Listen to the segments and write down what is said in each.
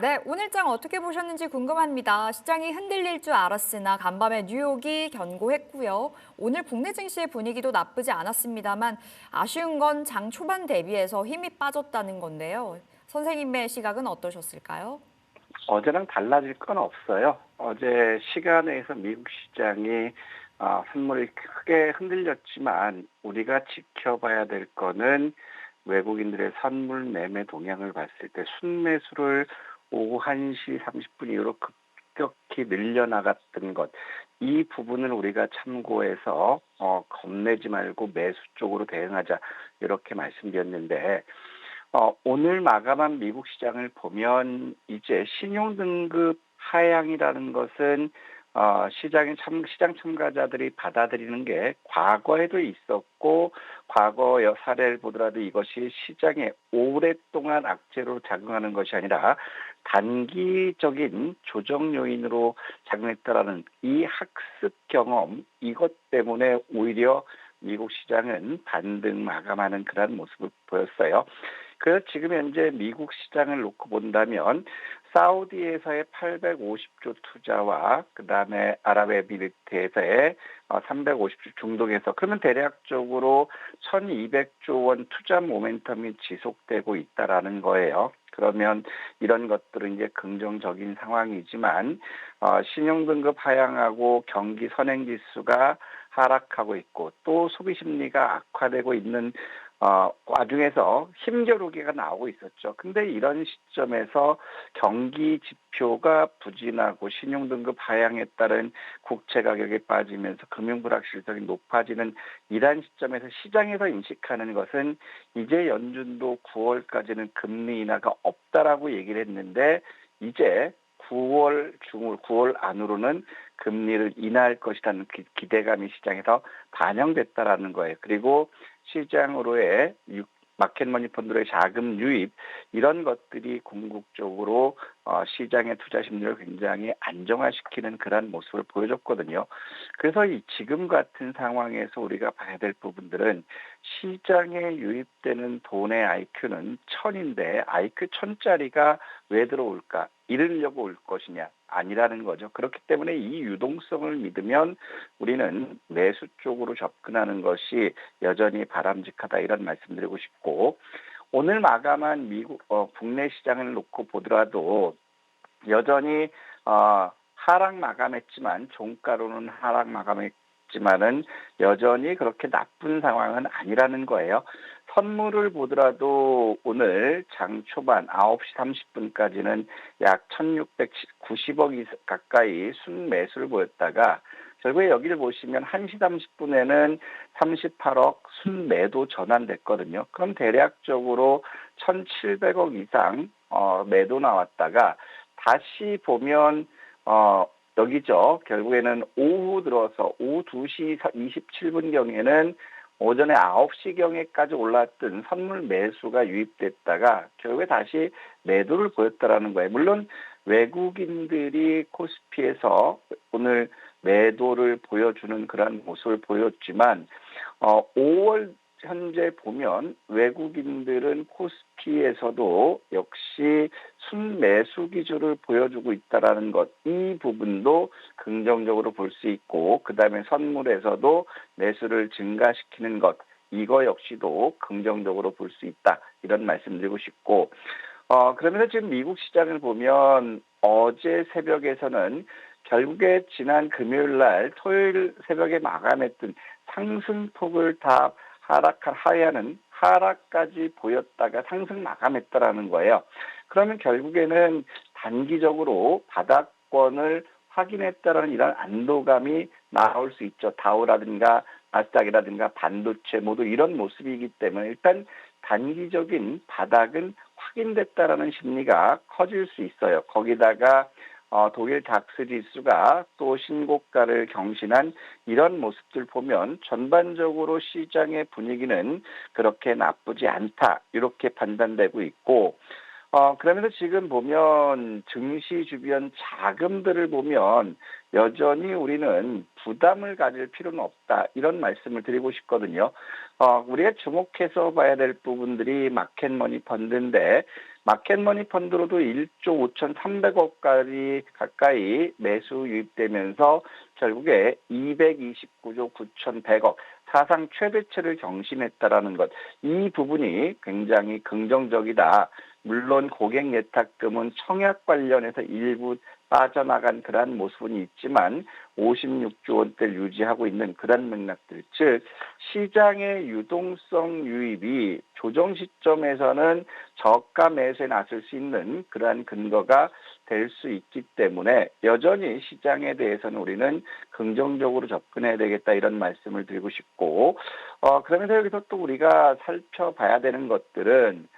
네, 오늘장 어떻게 보셨는지 궁금합니다. 시장이 흔들릴 줄 알았으나 간밤에 뉴욕이 견고했고요. 오늘 국내 증시의 분위기도 나쁘지 않았습니다만 아쉬운 건 장 초반 대비해서 힘이 빠졌다는 건데요. 선생님의 시각은 어떠셨을까요? 어제랑 달라질 건 없어요. 어제 시간에서 미국 시장이 어, 선물이 크게 흔들렸지만 우리가 지켜봐야 될 거는 외국인들의 선물 매매 동향을 봤을 때 순매수를 오후 1시 30분 이후로 급격히 늘려나갔던 것. 이 부분을 우리가 참고해서 어, 겁내지 말고 매수 쪽으로 대응하자 이렇게 말씀드렸는데 어, 오늘 마감한 미국 시장을 보면 이제 신용 등급 하향이라는 것은 어, 시장의 참, 시장 참가자들이 받아들이는 게 과거에도 있었고, 과거 여 사례를 보더라도 이것이 시장에 오랫동안 악재로 작용하는 것이 아니라 단기적인 조정 요인으로 작용했다라는 이 학습 경험, 이것 때문에 오히려 미국 시장은 반등 마감하는 그런 모습을 보였어요. 그래서 지금 현재 미국 시장을 놓고 본다면 사우디에서의 850조 투자와 그다음에 아랍에미리트에서의 350조 어, 중동에서 그러면 대략적으로 1200조 원 투자 모멘텀이 지속되고 있다라는 거예요. 그러면 이런 것들은 이제 긍정적인 상황이지만 어, 신용등급 하향하고 경기 선행지수가 하락하고 있고 또 소비 심리가 악화되고 있는 어, 와중에서 힘겨루기가 나오고 있었죠. 근데 이런 시점에서 경기 지표가 부진하고 신용등급 하향에 따른 국채 가격이 빠지면서 금융 불확실성이 높아지는 이러한 시점에서 시장에서 인식하는 것은 이제 연준도 9월까지는 금리 인하가 없다라고 얘기를 했는데 이제 9월 중으로 9월 안으로는 금리를 인하할 것이라는 기 대감이 시장에서 반영됐다라는 거예요. 그리고 시장으로의 마켓머니 펀드로의 자금 유입 이런 것들이 궁극적으로 어, 시장의 투자 심리를 굉장히 안정화시키는 그런 모습을 보여줬거든요. 그래서 이 지금 같은 상황에서 우리가 봐야 될 부분들은 시장에 유입되는 돈의 IQ는 천인데 IQ 천짜리가 왜 들어올까? 잃으려고 올 것이냐? 아니라는 거죠. 그렇기 때문에 이 유동성을 믿으면 우리는 매수 쪽으로 접근하는 것이 여전히 바람직하다 이런 말씀드리고 싶고 오늘 마감한 미국 어, 국내 시장을 놓고 보더라도 여전히 어, 하락 마감했지만 종가로는 하락 마감했 지만은 여전히 그렇게 나쁜 상황은 아니라는 거예요. 선물을 보더라도 오늘 장 초반 9시 30분까지는 약 1690억 가까이 순매수를 보였다가 결국에 여기를 보시면 1시 30분에는 38억 순매도 전환됐거든요. 그럼 대략적으로 1,700억 이상 어, 매도 나왔다가 다시 보면 어, 여기죠. 결국에는 오후 들어서 오후 2시 27분경에는 오전에 9시경에까지 올랐던 선물 매수가 유입됐다가 결국에 다시 매도를 보였다라는 거예요. 물론 외국인들이 코스피에서 오늘 매도를 보여주는 그런 모습을 보였지만 어 5월 현재 보면 외국인들은 코스피에서도 역시 순매수 기조를 보여주고 있다라는 것, 이 부분도 긍정적으로 볼 수 있고, 그 다음에 선물에서도 매수를 증가시키는 것, 이거 역시도 긍정적으로 볼 수 있다. 이런 말씀드리고 싶고, 어, 그러면서 지금 미국 시장을 보면 어제 새벽에서는 결국에 지난 금요일 날 토요일 새벽에 마감했던 상승폭을 다 하락한 하야는 하락까지 보였다가 상승 마감했다라는 거예요. 그러면 결국에는 단기적으로 바닥권을 확인했다라는 이런 안도감이 나올 수 있죠. 다우라든가 나스닥이라든가 반도체 모두 이런 모습이기 때문에 일단 단기적인 바닥은 확인됐다라는 심리가 커질 수 있어요. 거기다가 어, 독일 닥스 지수가 또 신고가를 경신한 이런 모습들 보면 전반적으로 시장의 분위기는 그렇게 나쁘지 않다 이렇게 판단되고 있고 어, 그러면서 지금 보면 증시 주변 자금들을 보면 여전히 우리는 부담을 가질 필요는 없다. 이런 말씀을 드리고 싶거든요. 어, 우리가 주목해서 봐야 될 부분들이 마켓머니 펀드인데 마켓머니 펀드로도 1조 5,300억까지 가까이 매수 유입되면서 결국에 229조 9,100억 사상 최대치를 경신했다라는 것. 이 부분이 굉장히 긍정적이다. 물론 고객 예탁금은 청약 관련해서 일부 빠져나간 그러한 모습은 있지만 56조 원대를 유지하고 있는 그런 맥락들, 즉 시장의 유동성 유입이 조정 시점에서는 저가 매수에 나설 수 있는 그러한 근거가 될 수 있기 때문에 여전히 시장에 대해서는 우리는 긍정적으로 접근해야 되겠다 이런 말씀을 드리고 싶고 어 그러면서 여기서 또 우리가 살펴봐야 되는 것들은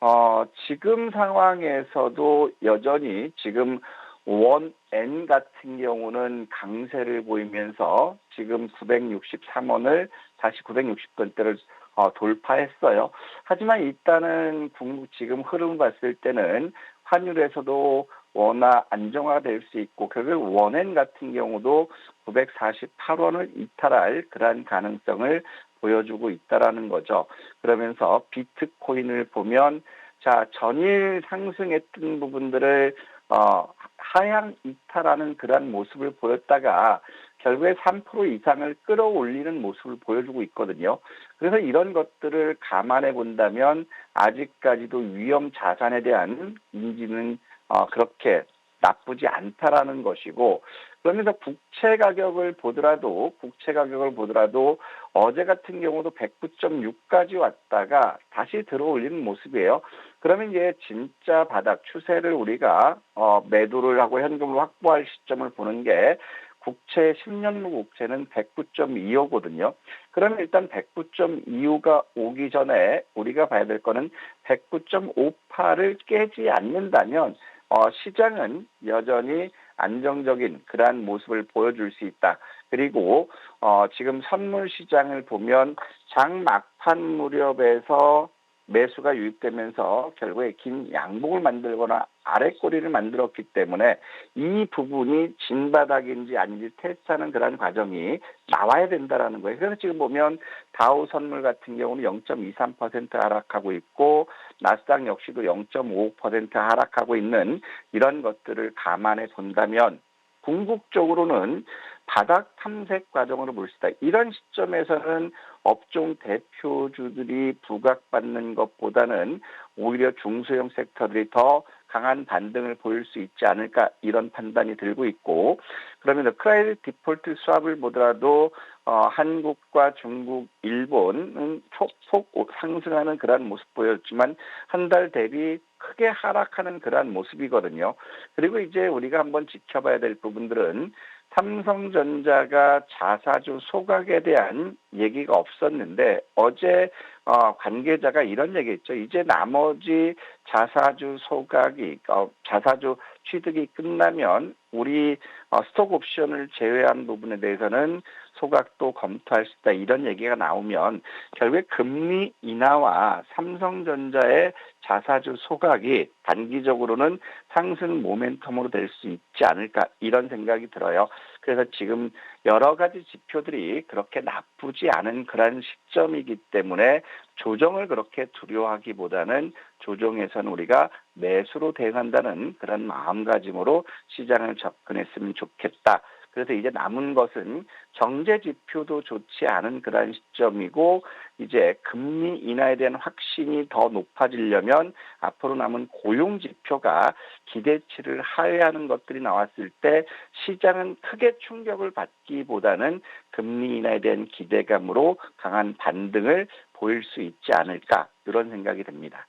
어 지금 상황에서도 여전히 지금 원 N 같은 경우는 강세를 보이면서 지금 963원을 다시 960원대를 어, 돌파했어요. 하지만 일단은 궁- 지금 흐름 봤을 때는 환율에서도 워낙 안정화될 수 있고 결국 원엔 같은 경우도 948원을 이탈할 그러한 가능성을 보여주고 있다라는 거죠. 그러면서 비트코인을 보면 자 전일 상승했던 부분들을 어, 하향 이탈하는 그러한 모습을 보였다가 결국에 3% 이상을 끌어올리는 모습을 보여주고 있거든요. 그래서 이런 것들을 감안해 본다면 아직까지도 위험 자산에 대한 인지는 어, 그렇게 나쁘지 않다라는 것이고 그러면서 국채 가격을 보더라도 국채 가격을 보더라도 어제 같은 경우도 109.6까지 왔다가 다시 들어올리는 모습이에요. 그러면 이제 진짜 바닥 추세를 우리가 어, 매도를 하고 현금을 확보할 시점을 보는 게 국채 10년무 국채는 109.25거든요. 그러면 일단 109.25가 오기 전에 우리가 봐야 될 거는 109.58을 깨지 않는다면 어, 시장은 여전히 안정적인 그러한 모습을 보여줄 수 있다. 그리고 어, 지금 선물 시장을 보면 장 막판 무렵에서 매수가 유입되면서 결국에 긴 양봉을 만들거나 아래꼬리를 만들었기 때문에 이 부분이 진바닥인지 아닌지 테스트하는 그런 과정이 나와야 된다라는 거예요. 그래서 지금 보면 다우 선물 같은 경우는 0.23% 하락하고 있고 나스닥 역시도 0.55% 하락하고 있는 이런 것들을 감안해 본다면 궁극적으로는 바닥 탐색 과정으로 볼 수 있다. 이런 시점에서는 업종 대표주들이 부각받는 것보다는 오히려 중소형 섹터들이 더 강한 반등을 보일 수 있지 않을까 이런 판단이 들고 있고 그러면 크레딧 디폴트 수합을 보더라도 어, 한국과 중국, 일본은 폭폭 상승하는 그러한 모습 보였지만 한 달 대비 크게 하락하는 그러한 모습이거든요. 그리고 이제 우리가 한번 지켜봐야 될 부분들은 삼성전자가 자사주 소각에 대한 얘기가 없었는데 어제 어, 관계자가 이런 얘기했죠. 이제 나머지 자사주 소각이 어, 자사주 취득이 끝나면 우리 어, 스톡 옵션을 제외한 부분에 대해서는 소각도 검토할 수 있다 이런 얘기가 나오면 결국에 금리 인하와 삼성전자의 자사주 소각이 단기적으로는 상승 모멘텀으로 될 수 있지 않을까 이런 생각이 들어요. 그래서 지금 여러 가지 지표들이 그렇게 나쁘지 않은 그런 시점이기 때문에 조정을 그렇게 두려워하기보다는 조정에서는 우리가 매수로 대응한다는 그런 마음가짐으로 시장을 접근했으면 좋겠다. 그래서 이제 남은 것은 경제 지표도 좋지 않은 그런 시점이고 이제 금리 인하에 대한 확신이 더 높아지려면 앞으로 남은 고용 지표가 기대치를 하회하는 것들이 나왔을 때 시장은 크게 충격을 받기보다는 금리 인하에 대한 기대감으로 강한 반등을 보일 수 있지 않을까 이런 생각이 듭니다.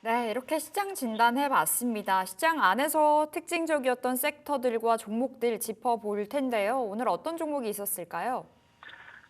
네, 이렇게 시장 진단해 봤습니다. 시장 안에서 특징적이었던 섹터들과 종목들 짚어볼 텐데요. 오늘 어떤 종목이 있었을까요?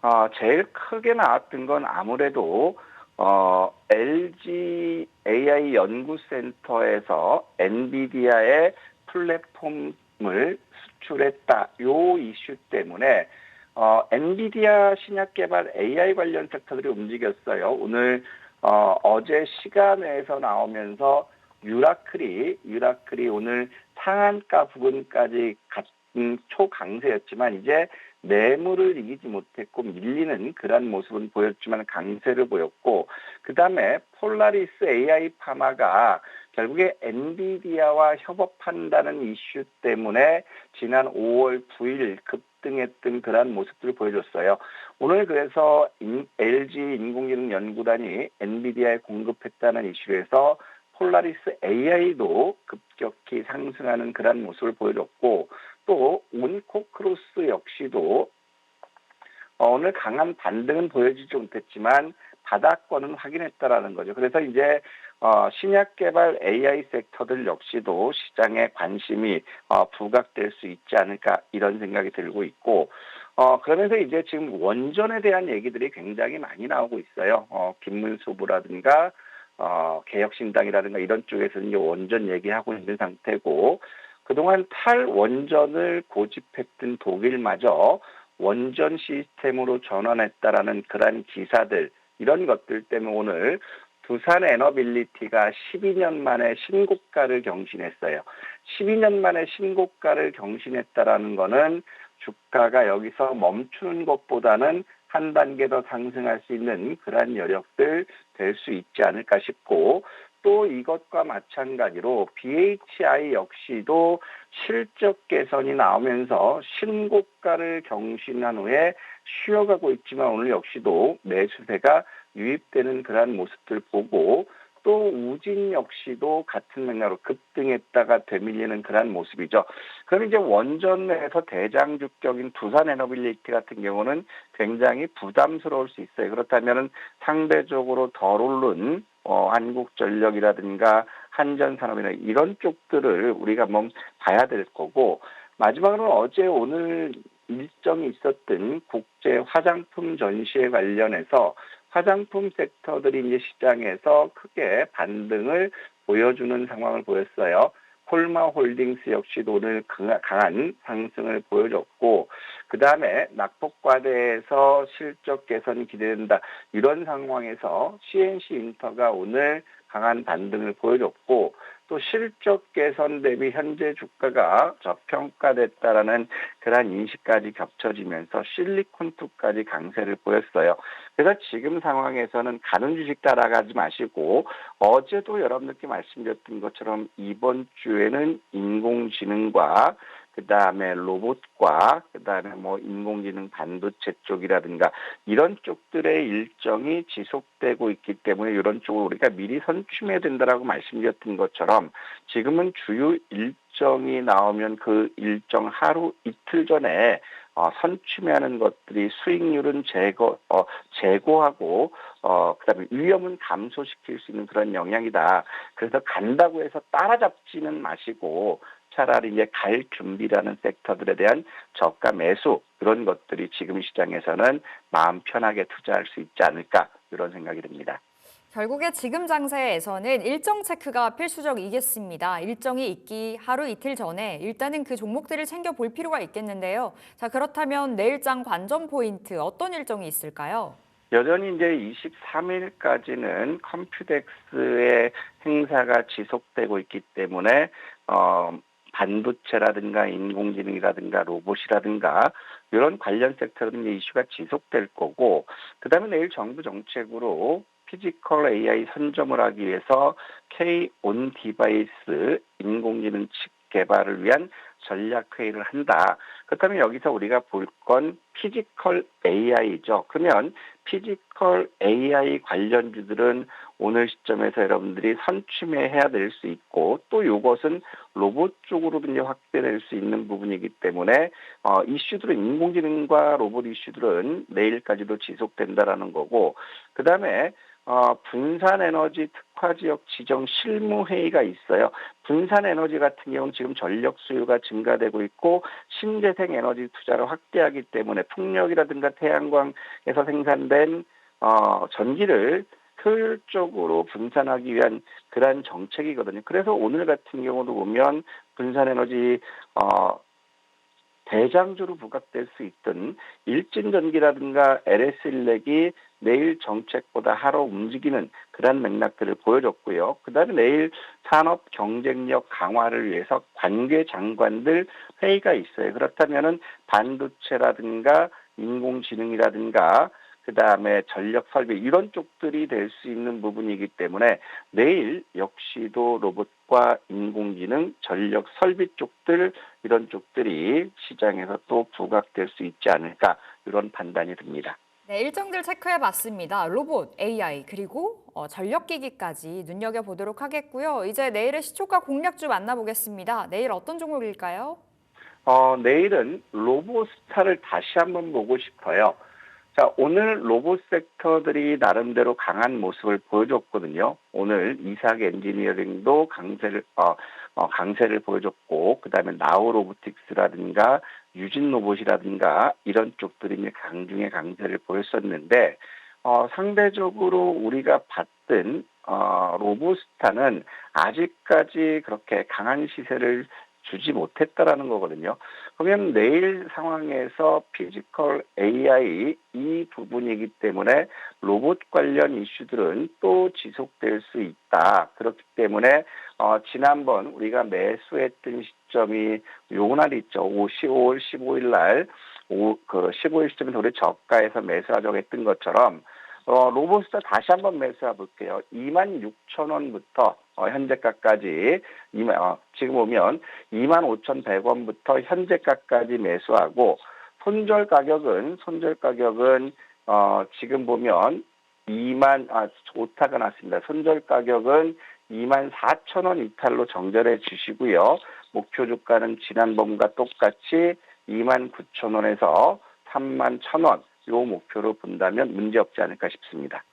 어, 제일 크게 나왔던 건 아무래도 어, LG AI 연구센터에서 엔비디아의 플랫폼을 수출했다. 요 이슈 때문에 어, 엔비디아 신약 개발 AI 관련 섹터들이 움직였어요. 오늘 어, 어제 시간에서 나오면서 유라클이 유라클이 오늘 상한가 부분까지 같은 초강세였지만 이제 매물을 이기지 못했고 밀리는 그런 모습은 보였지만 강세를 보였고 그 다음에 폴라리스 AI 파마가 결국에 엔비디아와 협업한다는 이슈 때문에 지난 5월 9일 급 등했던 그러한 모습들을 보여줬어요. 오늘 그래서 인- LG 인공지능 연구단이 엔비디아에 공급했다는 이슈에서 폴라리스 AI도 급격히 상승하는 그러한 모습을 보여줬고 또 온코크로스 역시도 어, 오늘 강한 반등은 보여주지 못했지만 바닥권은 확인했다라는 거죠. 그래서 이제 어, 신약 개발 AI 섹터들 역시도 시장에 관심이 어, 부각될 수 있지 않을까 이런 생각이 들고 있고 어, 그러면서 이제 지금 원전에 대한 얘기들이 굉장히 많이 나오고 있어요. 어, 김문수부라든가 어, 개혁신당이라든가 이런 쪽에서는 원전 얘기하고 있는 상태고 그동안 탈원전을 고집했던 독일마저 원전 시스템으로 전환했다라는 그러한 기사들 이런 것들 때문에 오늘 두산 에너빌리티가 12년 만에 신고가를 경신했어요. 12년 만에 신고가를 경신했다라는 거는 주가가 여기서 멈추는 것보다는 한 단계 더 상승할 수 있는 그러한 여력들 될 수 있지 않을까 싶고 또 이것과 마찬가지로 BHI 역시도 실적 개선이 나오면서 신고가를 경신한 후에 쉬어가고 있지만 오늘 역시도 매수세가 유입되는 그러한 모습들 보고 또 우진 역시도 같은 맥락으로 급등했다가 되밀리는 그러한 모습이죠. 그럼 이제 원전에서 대장주격인 두산 에너빌리티 같은 경우는 굉장히 부담스러울 수 있어요. 그렇다면 상대적으로 덜 오른 어, 한국전력이라든가 한전산업이나 이런 쪽들을 우리가 한번 봐야 될 거고 마지막으로 어제 오늘 일정이 있었던 국제 화장품 전시회 관련해서 화장품 섹터들이 이제 시장에서 크게 반등을 보여주는 상황을 보였어요. 콜마 홀딩스 역시도 오늘 강한 상승을 보여줬고 그 다음에 낙폭과대에서 실적 개선이 기대된다 이런 상황에서 CNC 인터가 오늘 강한 반등을 보여줬고 또 실적 개선 대비 현재 주가가 저평가됐다라는 그러한 인식까지 겹쳐지면서 실리콘2까지 강세를 보였어요. 그래서 지금 상황에서는 가는 주식 따라가지 마시고 어제도 여러분들께 말씀드렸던 것처럼 이번 주에는 인공지능과 그 다음에 로봇과 그 다음에 뭐 인공지능 반도체 쪽이라든가 이런 쪽들의 일정이 지속되고 있기 때문에 이런 쪽을 우리가 미리 선취해야 된다라고 말씀드렸던 것처럼 지금은 주요 일정이 나오면 그 일정 하루 이틀 전에 어, 선취하는 것들이 수익률은 제거 어, 제고하고 어, 그 다음에 위험은 감소시킬 수 있는 그런 영향이다. 그래서 간다고 해서 따라잡지는 마시고 차라리 이제 갈 준비라는 섹터들에 대한 저가 매수 그런 것들이 지금 시장에서는 마음 편하게 투자할 수 있지 않을까 이런 생각이 듭니다. 결국에 지금 장세에서는 일정 체크가 필수적이겠습니다. 일정이 있기 하루 이틀 전에 일단은 그 종목들을 챙겨 볼 필요가 있겠는데요. 자, 그렇다면 내일장 관전 포인트 어떤 일정이 있을까요? 여전히 이제 23일까지는 컴퓨덱스의 행사가 지속되고 있기 때문에 어 반도체라든가 인공지능이라든가 로봇이라든가 이런 관련 이제 이슈가 지속될 거고 그다음에 내일 정부 정책으로 피지컬 AI 선점을 하기 위해서 K 온 디바이스 인공지능 칩 개발을 위한 전략 회의를 한다. 그렇다면 여기서 우리가 볼 건 피지컬 AI죠. 그러면 피지컬 AI 관련주들은 오늘 시점에서 여러분들이 선취매해야 될 수 있고 또 이것은 로봇 쪽으로 이제 확대될 수 있는 부분이기 때문에 어, 이슈들은 인공지능과 로봇 이슈들은 내일까지도 지속된다라는 거고 그 다음에 어, 분산 에너지 특화 지역 지정 실무 회의가 있어요. 분산 에너지 같은 경우는 지금 전력 수요가 증가되고 있고 신재생 에너지 투자를 확대하기 때문에 풍력이라든가 태양광에서 생산된 어, 전기를 효율적으로 분산하기 위한 그러한 정책이거든요. 그래서 오늘 같은 경우도 보면 분산 에너지 어, 대장주로 부각될 수 있던 일진전기라든가 LS 일렉이 내일 정책보다 하루 움직이는 그런 맥락들을 보여줬고요. 그 다음에 내일 산업 경쟁력 강화를 위해서 관계 장관들 회의가 있어요. 그렇다면은 반도체라든가 인공지능이라든가 그 다음에 전력 설비 이런 쪽들이 될 수 있는 부분이기 때문에 내일 역시도 로봇과 인공지능, 전력 설비 쪽들 이런 쪽들이 시장에서 또 부각될 수 있지 않을까 이런 판단이 듭니다. 네, 일정들 체크해 봤습니다. 로봇, AI, 그리고 어, 전력기기까지 눈여겨보도록 하겠고요. 이제 내일의 시초가 공략주 만나보겠습니다. 내일 어떤 종목일까요? 어, 내일은 로봇스타를 다시 한번 보고 싶어요. 자, 오늘 로봇 섹터들이 나름대로 강한 모습을 보여줬거든요. 오늘 이삭 엔지니어링도 강세를, 어, 어, 강세를 보여줬고, 그 다음에 나우 로보틱스라든가 유진 로봇이라든가 이런 쪽들이 이제 강중의 강세를 보였었는데, 어, 상대적으로 우리가 봤던, 어, 로봇스타는 아직까지 그렇게 강한 시세를 주지 못했다라는 거거든요. 그러면 내일 상황에서 피지컬 AI 이 부분이기 때문에 로봇 관련 이슈들은 또 지속될 수 있다. 그렇기 때문에 어, 지난번 우리가 매수했던 시점이 요날 있죠. 5월 15일 날, 오, 그 15일 시점에 우리 저가에서 매수하자고 했던 것처럼 어, 로봇스타 다시 한번 매수해 볼게요. 26,000원부터 어, 현재가까지 2만, 어, 지금 오면 25,100원부터 현재가까지 매수하고 손절 가격은 손절 가격은 어, 지금 보면 2만 아 오타가 났습니다. 손절 가격은 2만 4천 원 이탈로 정절해 주시고요. 목표 주가는 지난번과 똑같이 2만 9천 원에서 3만 1천 원. 요 목표로 본다면 문제 없지 않을까 싶습니다.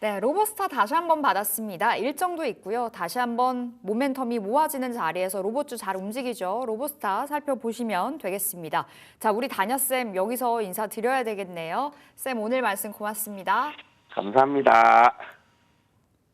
네, 로봇스타 다시 한번 받았습니다. 일정도 있고요. 다시 한번 모멘텀이 모아지는 자리에서 로봇주 잘 움직이죠. 로봇스타 살펴보시면 되겠습니다. 자, 우리 다녀쌤 여기서 인사드려야 되겠네요. 쌤 오늘 말씀 고맙습니다. 감사합니다.